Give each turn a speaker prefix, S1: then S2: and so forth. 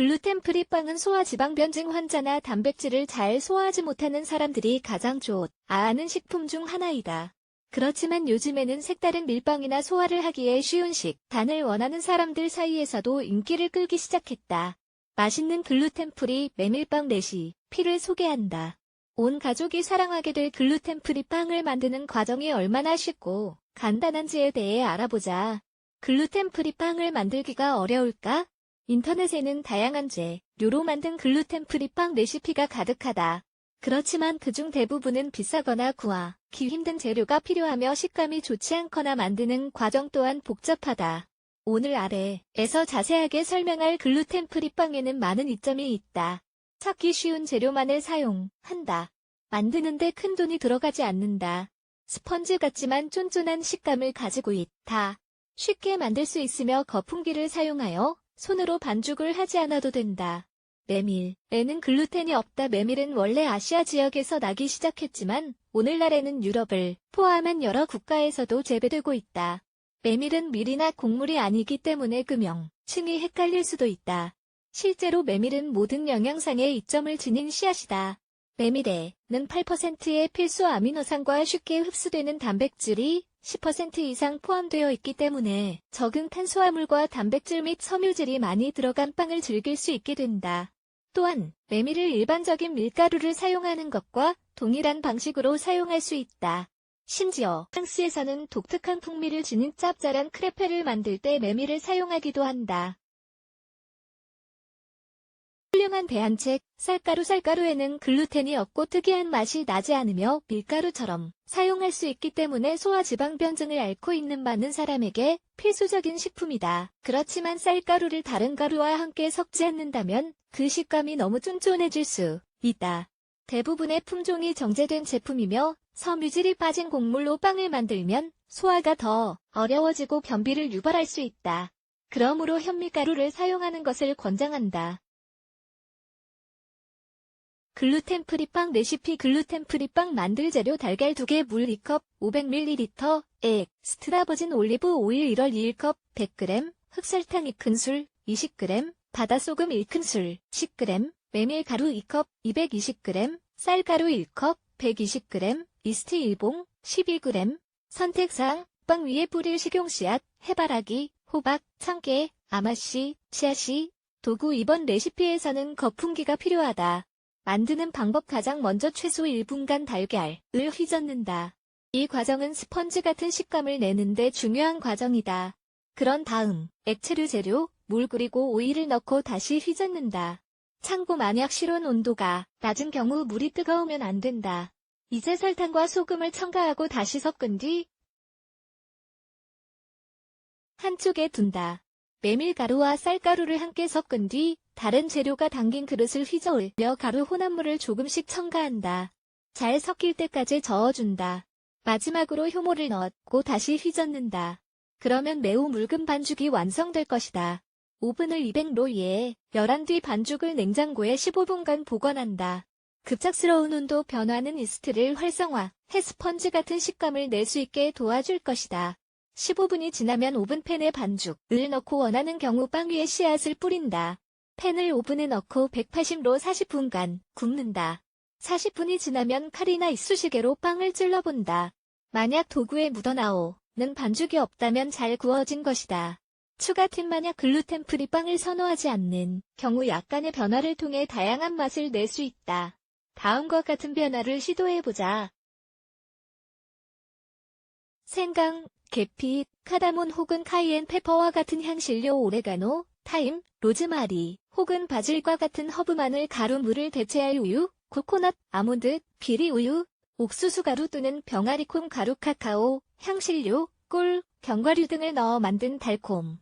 S1: 글루텐 프리 빵은 소화지방변증 환자나 단백질을 잘 소화하지 못하는 사람들이 가장 좋아하는 식품 중 하나이다. 그렇지만 요즘에는 색다른 밀빵이나 소화를 하기에 쉬운 식 단을 원하는 사람들 사이에서도 인기를 끌기 시작했다. 맛있는 글루텐 프리 메밀빵 레시 피를 소개한다. 온 가족이 사랑하게 될 글루텐 프리 빵을 만드는 과정이 얼마나 쉽고 간단한지에 대해 알아보자. 글루텐 프리 빵을 만들기가 어려울까? 인터넷에는 다양한 재료로 만든 글루텐 프리 빵 레시피가 가득하다. 그렇지만 그중 대부분은 비싸거나 구하기 힘든 재료가 필요하며 식감이 좋지 않거나 만드는 과정 또한 복잡하다. 오늘 아래에서 자세하게 설명할 글루텐 프리 빵에는 많은 이점이 있다. 찾기 쉬운 재료만을 사용한다. 만드는데 큰 돈이 들어가지 않는다. 스펀지 같지만 쫀쫀한 식감을 가지고 있다. 쉽게 만들 수 있으며 거품기를 사용하여 손으로 반죽을 하지 않아도 된다. 메밀 에는 글루텐이 없다. 메밀은 원래 아시아 지역에서 나기 시작했지만 오늘날에는 유럽을 포함한 여러 국가에서도 재배되고 있다. 메밀은 밀이나 곡물이 아니기 때문에 그 명칭이 헷갈릴 수도 있다. 실제로 메밀은 모든 영양상의 이점을 지닌 씨앗이다. 메밀에는 8%의 필수 아미노산과 쉽게 흡수되는 단백질이 10% 이상 포함되어 있기 때문에 적은 탄수화물과 단백질 및 섬유질이 많이 들어간 빵을 즐길 수 있게 된다. 또한 메밀을 일반적인 밀가루를 사용하는 것과 동일한 방식으로 사용할 수 있다. 심지어 프랑스에서는 독특한 풍미를 지닌 짭짤한 크레페를 만들 때 메밀을 사용하기도 한다. 훌륭한 대안책, 쌀가루 쌀가루에는 글루텐이 없고 특이한 맛이 나지 않으며 밀가루처럼 사용할 수 있기 때문에 소화지방변증을 앓고 있는 많은 사람에게 필수적인 식품이다. 그렇지만 쌀가루를 다른 가루와 함께 섞지 않는다면 그 식감이 너무 쫀쫀해질 수 있다. 대부분의 품종이 정제된 제품이며 섬유질이 빠진 곡물로 빵을 만들면 소화가 더 어려워지고 변비를 유발할 수 있다. 그러므로 현미가루를 사용하는 것을 권장한다. 글루텐 프리빵 레시피 글루텐 프리빵 만들 재료 달걀 2개 물 2컵 500ml 액 스트라버진 올리브 오일 1월 2컵 100g 흑설탕 2큰술 20g 바다소금 1큰술 10g 메밀가루 2컵 220g 쌀가루 1컵 120g 이스트 1봉 12g 선택사항 빵 위에 뿌릴 식용씨앗 해바라기 호박 참깨 아마씨 치아씨 도구 이번 레시피에서는 거품기가 필요하다. 만드는 방법 가장 먼저 최소 1분간 달걀을 휘젓는다. 이 과정은 스펀지 같은 식감을 내는데 중요한 과정이다. 그런 다음 액체류 재료, 물 그리고 오일을 넣고 다시 휘젓는다. 참고 만약 실온 온도가 낮은 경우 물이 뜨거우면 안 된다. 이제 설탕과 소금을 첨가하고 다시 섞은 뒤 한쪽에 둔다. 메밀가루와 쌀가루를 함께 섞은 뒤 다른 재료가 담긴 그릇을 휘저 올려 가루 혼합물을 조금씩 첨가한다. 잘 섞일 때까지 저어준다. 마지막으로 효모를 넣고 다시 휘젓는다. 그러면 매우 묽은 반죽이 완성될 것이다. 오븐을 200로에 열한 뒤 반죽을 냉장고에 15분간 보관한다. 급작스러운 온도 변화는 이스트를 활성화 해 스펀지 같은 식감을 낼 수 있게 도와줄 것이다. 15분이 지나면 오븐팬에 반죽을 넣고 원하는 경우 빵 위에 씨앗을 뿌린다. 팬을 오븐에 넣고 180로 40분간 굽는다. 40분이 지나면 칼이나 이쑤시개로 빵을 찔러본다. 만약 도구에 묻어나오는 반죽이 없다면 잘 구워진 것이다. 추가 팁 만약 글루텐 프리 빵을 선호하지 않는 경우 약간의 변화를 통해 다양한 맛을 낼 수 있다. 다음과 같은 변화를 시도해보자. 생강, 계피, 카다몬 혹은 카이엔 페퍼와 같은 향신료 오레가노, 타임, 로즈마리 혹은 바질과 같은 허브마늘 가루 물을 대체할 우유, 코코넛, 아몬드, 기리 우유, 옥수수 가루 또는 병아리콩 가루 카카오, 향신료, 꿀, 견과류 등을 넣어 만든 달콤,